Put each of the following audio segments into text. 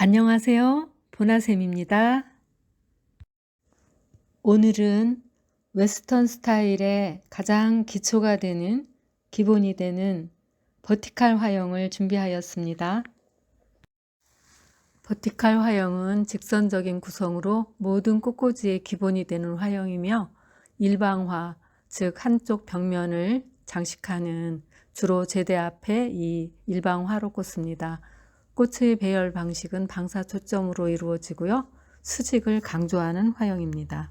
안녕하세요. 보나쌤입니다. 오늘은 웨스턴 스타일의 가장 기초가 되는 기본이 되는 버티칼 화형을 준비하였습니다. 버티칼 화형은 직선적인 구성으로 모든 꽃꽂이의 기본이 되는 화형이며 일방화, 즉 한쪽 벽면을 장식하는 주로 제대 앞에 이 일방화로 꽂습니다. 꽃의 배열 방식은 방사 초점으로 이루어지고요. 수직을 강조하는 화형입니다.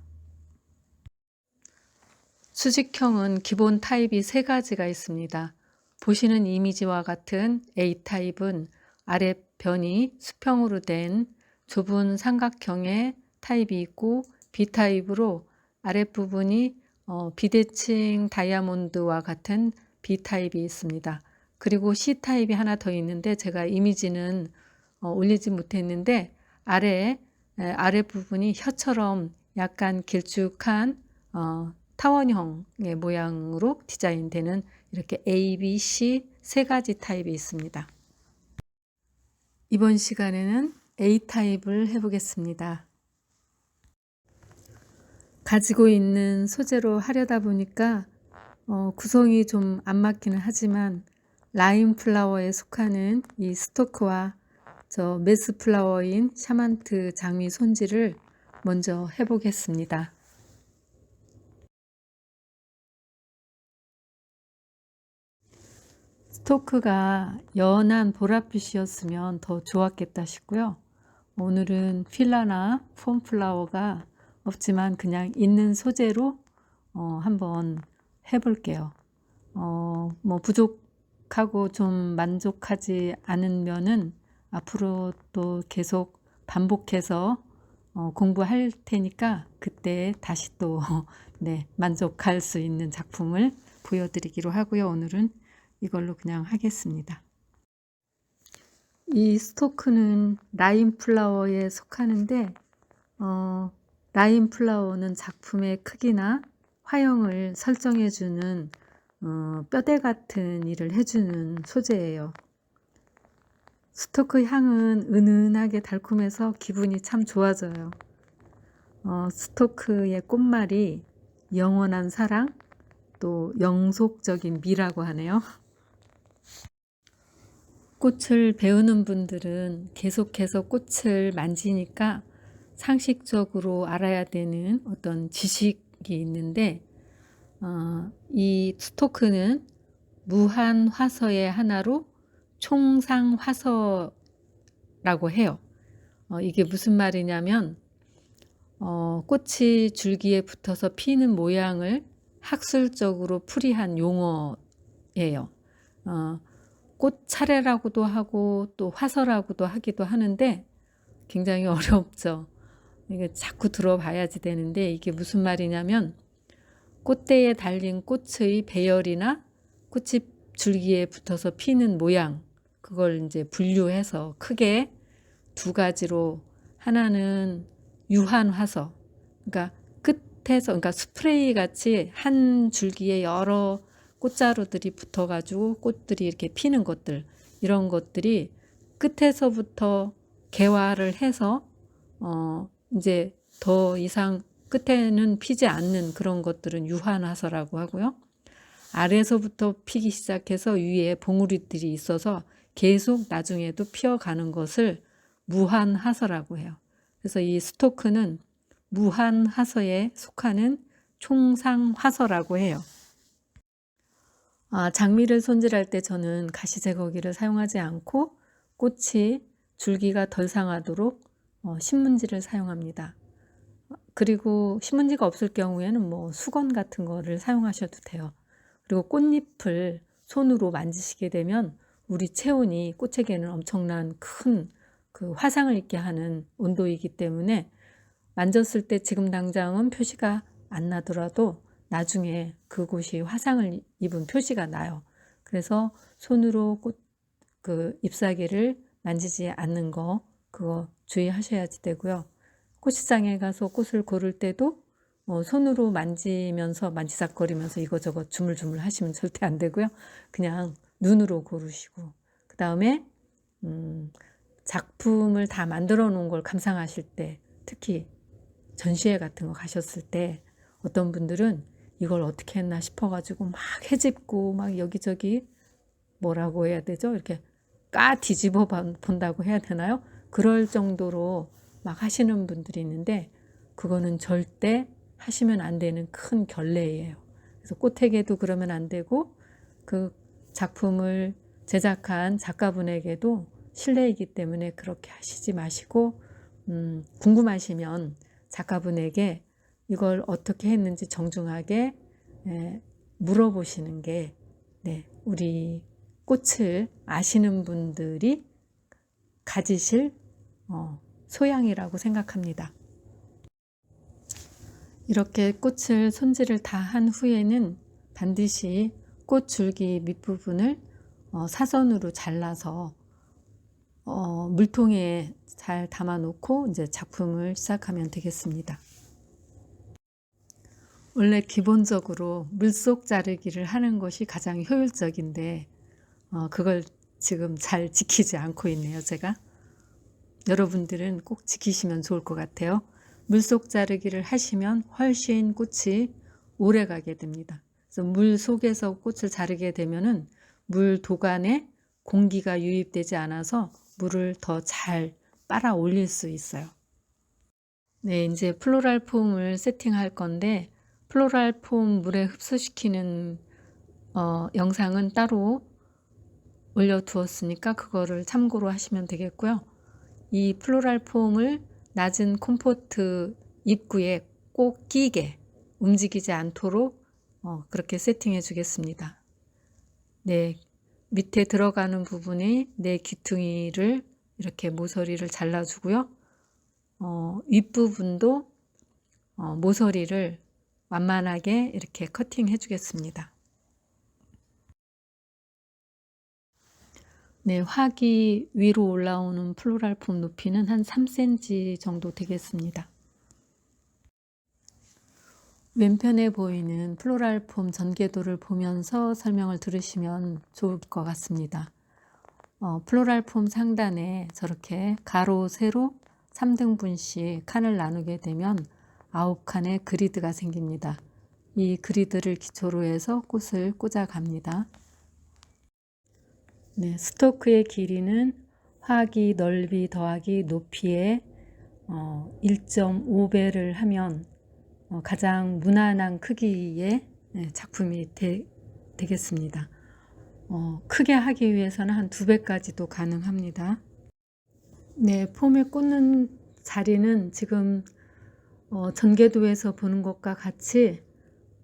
수직형은 기본 타입이 세 가지가 있습니다. 보시는 이미지와 같은 A타입은 아랫변이 수평으로 된 좁은 삼각형의 타입이 있고 B타입으로 아랫부분이 어, 비대칭 다이아몬드와 같은 B타입이 있습니다. 그리고 C타입이 하나 더 있는데 제가 이미지는 어, 올리지 못했는데 아래 아래 부분이 혀처럼 약간 길쭉한 어, 타원형의 모양으로 디자인되는 이렇게 A, B, C 세 가지 타입이 있습니다. 이번 시간에는 A 타입을 해보겠습니다. 가지고 있는 소재로 하려다 보니까 어, 구성이 좀 안 맞기는 하지만 라임 플라워에 속하는 이 스토크와 저 메스 플라워인 샤만트 장미 손질을 먼저 해보겠습니다. 스토크가 연한 보랏빛이었으면 더 좋았겠다 싶고요. 오늘은 필라나 폼플라워가 없지만 그냥 있는 소재로 어, 한번 해볼게요. 어, 뭐 부족 하고 좀 만족하지 않으면은 앞으로 또 계속 반복해서 어, 공부할 테니까 그때 다시 또 네, 만족할 수 있는 작품을 보여드리기로 하고요. 오늘은 이걸로 그냥 하겠습니다. 이 스토크는 라인 플라워에 속하는데 어, 라인 플라워는 작품의 크기나 화형을 설정해주는 어, 뼈대 같은 일을 해주는 소재예요. 스토크 향은 은은하게 달콤해서 기분이 참 좋아져요. 어, 스토크의 꽃말이 영원한 사랑, 또 영속적인 미라고 하네요. 꽃을 배우는 분들은 계속해서 꽃을 만지니까 상식적으로 알아야 되는 어떤 지식이 있는데 어, 이 스토크는 무한 화서의 하나로 총상 화서라고 해요. 어, 이게 무슨 말이냐면 어, 꽃이 줄기에 붙어서 피는 모양을 학술적으로 풀이한 용어예요. 어, 꽃 차례라고도 하고 또 화서라고도 하기도 하는데 굉장히 어렵죠. 이게 자꾸 들어봐야지 되는데 이게 무슨 말이냐면 꽃대에 달린 꽃의 배열이나 꽃이 줄기에 붙어서 피는 모양 그걸 이제 분류해서 크게 두 가지로 하나는 유한 화서 그러니까 끝에서 그러니까 스프레이 같이 한 줄기에 여러 꽃자루들이 붙어가지고 꽃들이 이렇게 피는 것들 이런 것들이 끝에서부터 개화를 해서 어 이제 더 이상 끝에는 피지 않는 그런 것들은 유한화서라고 하고요. 아래서부터 피기 시작해서 위에 봉우리들이 있어서 계속 나중에도 피어가는 것을 무한화서라고 해요. 그래서 이 스토크는 무한화서에 속하는 총상화서라고 해요. 아, 장미를 손질할 때 저는 가시 제거기를 사용하지 않고 꽃이 줄기가 덜 상하도록 어, 신문지를 사용합니다. 그리고 신문지가 없을 경우에는 뭐 수건 같은 거를 사용하셔도 돼요. 그리고 꽃잎을 손으로 만지시게 되면 우리 체온이 꽃에게는 엄청난 큰 그 화상을 입게 하는 온도이기 때문에 만졌을 때 지금 당장은 표시가 안 나더라도 나중에 그곳이 화상을 입은 표시가 나요. 그래서 손으로 꽃, 그 잎사귀를 만지지 않는 거, 그거 주의하셔야지 되고요. 꽃시장에 가서 꽃을 고를 때도 어, 손으로 만지면서 만지작거리면서 이거저거 주물주물 하시면 절대 안 되고요. 그냥 눈으로 고르시고 그 다음에 음, 작품을 다 만들어 놓은 걸 감상하실 때 특히 전시회 같은 거 가셨을 때 어떤 분들은 이걸 어떻게 했나 싶어가지고 막 헤집고 막 여기저기 뭐라고 해야 되죠? 이렇게 까 뒤집어 본다고 해야 되나요? 그럴 정도로 막 하시는 분들이 있는데 그거는 절대 하시면 안 되는 큰 결례예요. 그래서 꽃에게도 그러면 안 되고 그 작품을 제작한 작가분에게도 실례이기 때문에 그렇게 하시지 마시고 음, 궁금하시면 작가분에게 이걸 어떻게 했는지 정중하게 에, 물어보시는 게 네, 우리 꽃을 아시는 분들이 가지실 어, 소양이라고 생각합니다. 이렇게 꽃을 손질을 다 한 후에는 반드시 꽃 줄기 밑부분을 어, 사선으로 잘라서 어, 물통에 잘 담아 놓고 이제 작품을 시작하면 되겠습니다. 원래 기본적으로 물속 자르기를 하는 것이 가장 효율적인데 어, 그걸 지금 잘 지키지 않고 있네요, 제가. 여러분들은 꼭 지키시면 좋을 것 같아요. 물속 자르기를 하시면 훨씬 꽃이 오래 가게 됩니다. 그래서 물 속에서 꽃을 자르게 되면은 물 도관에 공기가 유입되지 않아서 물을 더 잘 빨아 올릴 수 있어요. 네, 이제 플로랄 폼을 세팅할 건데 플로랄 폼 물에 흡수시키는 어, 영상은 따로 올려두었으니까 그거를 참고로 하시면 되겠고요. 이 플로랄 폼을 낮은 콤포트 입구에 꼭 끼게 움직이지 않도록 어, 그렇게 세팅해 주겠습니다. 네, 밑에 들어가는 부분에 내 귀퉁이를 이렇게 모서리를 잘라주고요. 어, 윗부분도 어, 모서리를 완만하게 이렇게 커팅해 주겠습니다. 네, 화기 위로 올라오는 플로랄 폼 높이는 한 3cm 정도 되겠습니다. 왼편에 보이는 플로랄 폼 전개도를 보면서 설명을 들으시면 좋을 것 같습니다. 어, 플로랄 폼 상단에 저렇게 가로, 세로 3등분씩 칸을 나누게 되면 9칸의 그리드가 생깁니다. 이 그리드를 기초로 해서 꽃을 꽂아 갑니다. 네, 스토크의 길이는 화기 넓이 더하기 높이의 어, 1.5배를 하면 어, 가장 무난한 크기의 네, 작품이 되, 겠습니다 어, 크게 하기 위해서는 한 두 배까지도 가능합니다. 네, 폼에 꽂는 자리는 지금 어, 전개도에서 보는 것과 같이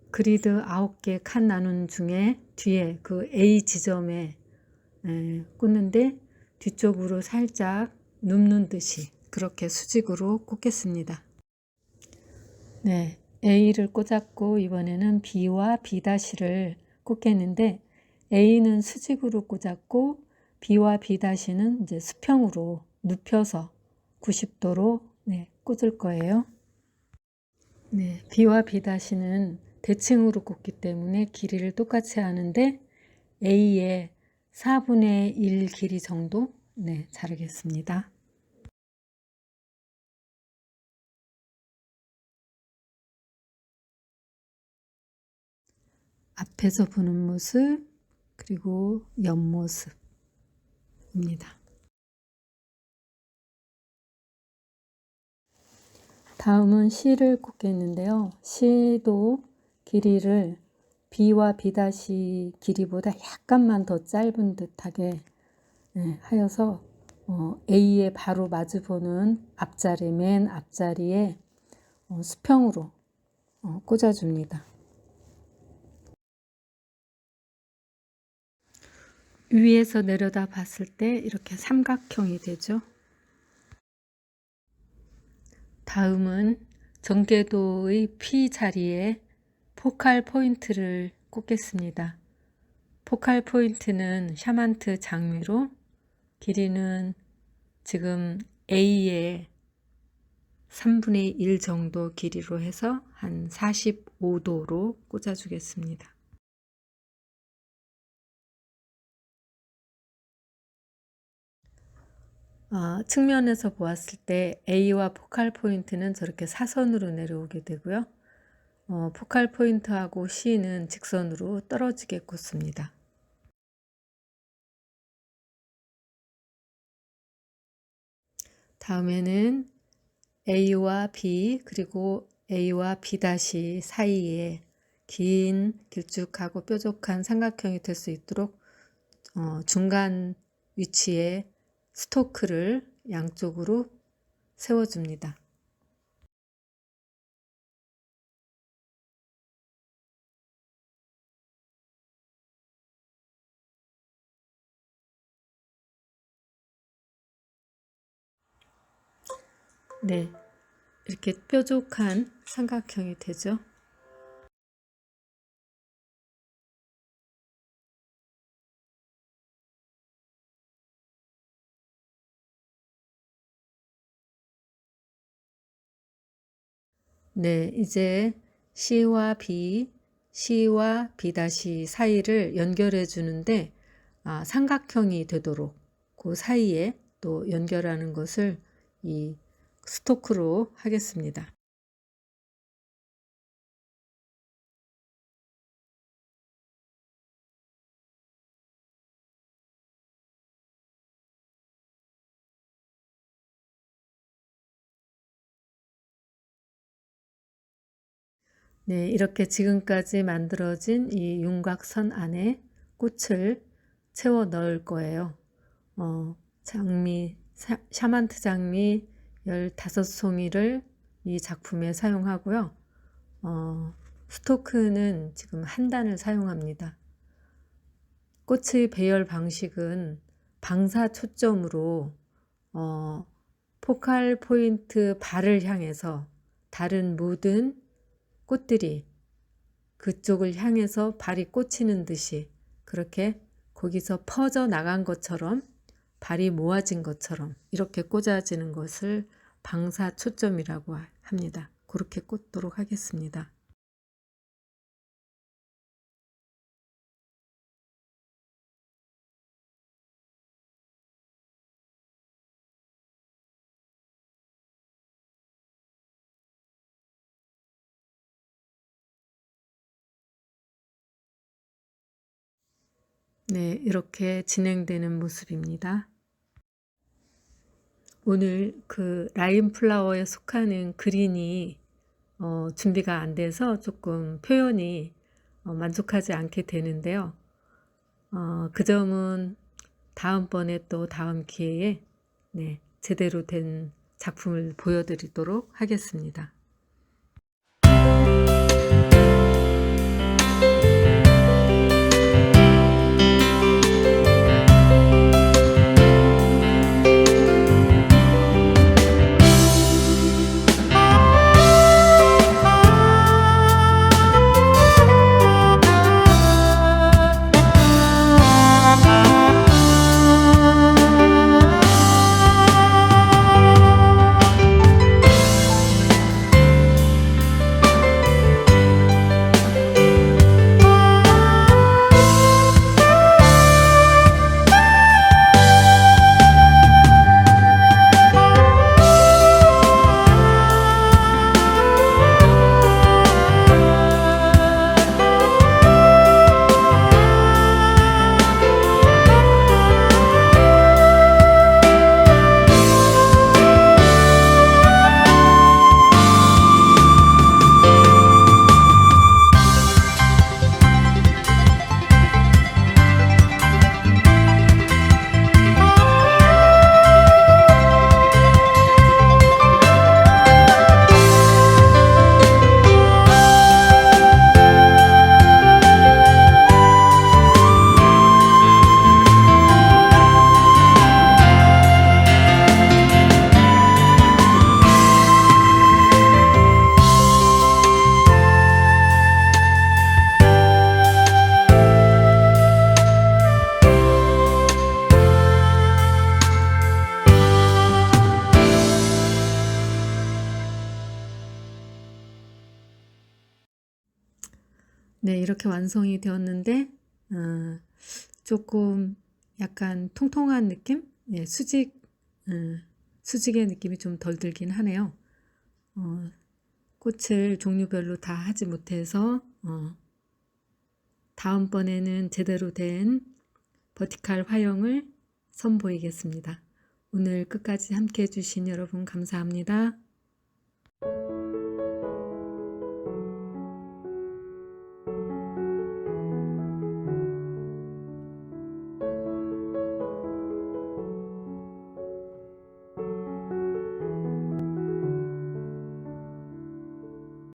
그리드 9개 칸 나눈 중에 뒤에 그 A 지점에 예, 꽂는데 뒤쪽으로 살짝 눕는 듯이 그렇게 수직으로 꽂겠습니다. 네, A를 꽂았고 이번에는 B와 B-를 꽂겠는데 A는 수직으로 꽂았고 B와 B-는 이제 수평으로 눕혀서 90도로 네, 꽂을 거예요. 네, B와 B-는 대칭으로 꽂기 때문에 길이를 똑같이 하는데 A의 4분의 1 길이 정도 네, 자르겠습니다. 앞에서 보는 모습 그리고 옆모습입니다. 다음은 C를 꽂겠는데요. C도 길이를 B와 B' 길이보다 약간만 더 짧은 듯하게 네, 하여서 어, A에 바로 마주보는 앞자리 맨 앞자리에 어, 수평으로 어, 꽂아줍니다. 위에서 내려다 봤을 때 이렇게 삼각형이 되죠. 다음은 전개도의 P 자리에 포칼 포인트를 꽂겠습니다. 포칼 포인트는 샤만트 장미로 길이는 지금 A의 3분의 1 정도 길이로 해서 한 45도로 꽂아주겠습니다. 아, 측면에서 보았을 때 A와 포칼 포인트는 저렇게 사선으로 내려오게 되고요. 어, 포칼 포인트하고 C는 직선으로 떨어지게 꽂습니다. 다음에는 A와 B 그리고 A와 B 사이에 긴 길쭉하고 뾰족한 삼각형이 될 수 있도록 어, 중간 위치에 스토크를 양쪽으로 세워줍니다. 네, 이렇게 뾰족한 삼각형이 되죠. 네, 이제 C와 B, C와 B 다시 사이를 연결해 주는데 아, 삼각형이 되도록 그 사이에 또 연결하는 것을 이 스토크로 하겠습니다. 네, 이렇게 지금까지 만들어진 이 윤곽선 안에 꽃을 채워 넣을 거예요. 어, 장미, 샤, 샤만트 장미 15송이를 이 작품에 사용하고요. 어, 스토크는 지금 한 단을 사용합니다. 꽃의 배열 방식은 방사 초점으로 어, 포칼 포인트 발을 향해서 다른 모든 꽃들이 그쪽을 향해서 발이 꽂히는 듯이 그렇게 거기서 퍼져 나간 것처럼 발이 모아진 것처럼 이렇게 꽂아지는 것을 방사 초점이라고 합니다. 그렇게 꽂도록 하겠습니다. 네, 이렇게 진행되는 모습입니다. 오늘 그 라인 플라워에 속하는 그린이 어, 준비가 안 돼서 조금 표현이 어, 만족하지 않게 되는데요. 어, 그 점은 다음번에 또 다음 기회에 네, 제대로 된 작품을 보여드리도록 하겠습니다. 이렇게 완성이 되었는데 어, 조금 약간 통통한 느낌? 예, 수직 음, 수직의 느낌이 좀 덜 들긴 하네요. 어, 꽃을 종류별로 다 하지 못해서 어, 다음번에는 제대로 된 버티칼 화형을 선보이겠습니다. 오늘 끝까지 함께 해주신 여러분 감사합니다.